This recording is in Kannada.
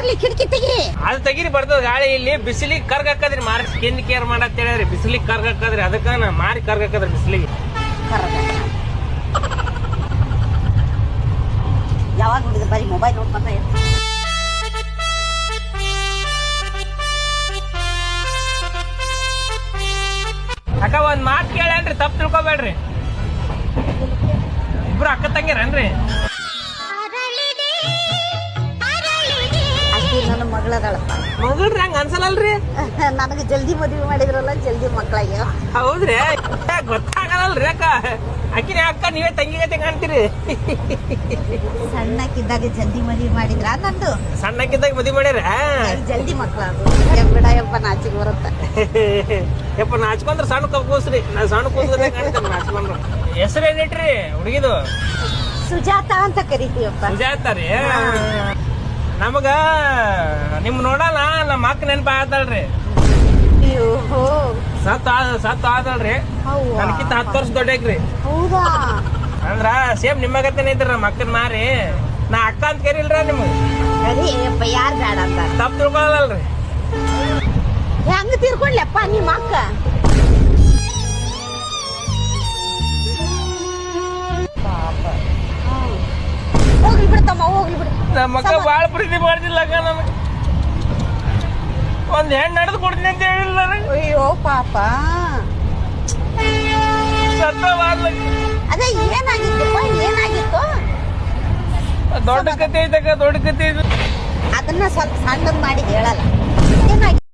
ಬರ್ಲಿ ಕಿಟಕಿ ತೆಗಿ. ಅದು ತೆಗಿರಿ ಬರ್ತದ ಗಾಳಿ ಇಲ್ಲಿ. ಬಿಸಿಲಿಗೆ ಕರ್ಗಾಕದ್ರಿ ಮಾರಿ ಸ್ಕಿನ್ ಕೇರ್ ಮಾಡತ್ ಹೇಳಿದ್ರಿ. ಬಿಸಿಲಿಗೆ ಕರ್ಗ ಹಾಕದ್ರಿ ಅದಕ್ಕ ನಾ ಮಾರಿ ಕರ್ಗಾಕದ್ರಿ ಬಿಸಿಲಿಗೆ. ಯಾವಾಗ ನೋಡಿದ್ರೆ ಬರೀ ಮೊಬೈಲ್ ನೋಡ್ಕೊಂತ ಇರ್ತೀನಿ. ಅಕ್ಕ ಒಂದ್ ಮಾತ್ ಕೇಳೇನ್ರಿ ತಪ್ಪು ತಿಳ್ಕೊಬೇಡ್ರಿ. ಇಬ್ರು ಅಕ್ಕ ತಂಗಿರೇನ್ರಿ? ಮಗಳದಾಳಪ್ಪ. ಮಗಳ್ರಿ ಹಂಗ ಅನ್ಸಲ್ಲಲ್ರಿ ನನಗೆ ಜಲ್ದಿ ಮದುವೆ ಮಾಡಿದ್ರಲ್ಲ ಜಲ್ದಿ ಮಕ್ಕಳಿಗೆ ಹೌದ್ರಿ? ಗೊತ್ತಾಗಲ್ಲಲ್ರಿ ಅಕ್ಕ? ಅಕ್ಕಿನ ಅಕ್ಕ ನೀವೇ ತಂಗಿ ಗತೆ ಕಾಣ್ತೀರಿ? ಸಣ್ಣಕ್ಕಿದ್ದಾಗ ಜಲ್ದಿ ಮದುವೆ ಮಾಡಿದ್ರ ನಂದು. ಸಣ್ಣಕ್ಕಿದ್ದಾಗ ಮದುವೆ ಮಾಡ್ಯಾರ? ಜಲ್ದಿ ಮಕ್ಕಳಾದ್ರು ಬಿಡ ಯಪ್ಪ ನಾಚಿಗೆ ಬರುತ್ತೆ. ಯಪ್ಪ ನಾಚ್ಕೊಂದ್ರ ಸಣ್ಣ ಕೂಸ್ರಿ. ನಾ ಸಣ್ಣ ಕೂಸ್ರೆ ನಾಚ್ಕೊಂಡ್ರು. ನಾಚ್ಕೊಂಡ್ರ ಹೆಸರೇನಿಟ್ರಿ ಹುಡುಗಿದು? ಸುಜಾತ ಅಂತ ಕರಿತೀವಪ್ಪ. ಸುಜಾತ ರೀ ನಮಗ ನಿಮ್ ನೋಡಲ್ಲ ನಮ್ಮ ಅಕ್ಕ ನೆನಪ ಅಯ್ಯೋ ಸತ್ ಸತ್ ಆದಲ್ರಿ? ನನಕಿಂತ ಹತ್ತು ವರ್ಷ ದೊಡ್ಡಕ್ರಿ ಅಂದ್ರ ಸೇಮ್ ನಿಮ್ಮ ಗತನೇ ಇದ್ದರು ನಮ್ಮ ಅಕ್ಕನ ಮಾರಿ. ನಾ ಅಕ್ಕ ಅಂತ ಕೇರಿಲ್ರ ನಿಮ್ಗೆ? ತಪ್ಪ ಯಪ್ಪ ಯಾರು ಬೇಡ ಅಂತ? ತಪ್ಪು ತಿಳ್ಕೊಳಲ್ರಿ ಹೆಂಗ್ ತಿರ್ಕೊಂಡ್ಲಪ್ಪ ನಿಮ್ಮ ಅಕ್ಕ. ಹೋಗ್ಲಿ ಬಿಡ್ತಮ್ಮ ಹೋಗ್ಲಿ ಬಿಡು. ನಮ್ಮ ಮಗ ಬಾಳ ಪ್ರೀತಿ ಮಾಡ್ತಿಲ್ಲ ನಮಗೆ ಒಂದ್ ಹೆಣ್ಣು ನಡೆದು ಕೊಡ್ತೀನಿ ಅಂತ ಹೇಳಿಲ್ಲ ಅಯ್ಯೋ ಪಾಪ. ಅದೇ ಏನಾಗಿತ್ತಪ್ಪ ಏನಾಗಿತ್ತು? ದೊಡ್ಡ ಕತೆ ಐತಕ್ಕ ದೊಡ್ಡ ಕತೆ ಅದನ್ನ ಸ್ವಲ್ಪ ಸಣ್ಣದ್ ಮಾಡಿ ಹೇಳಲ್ಲ. ಏನಾಗಿ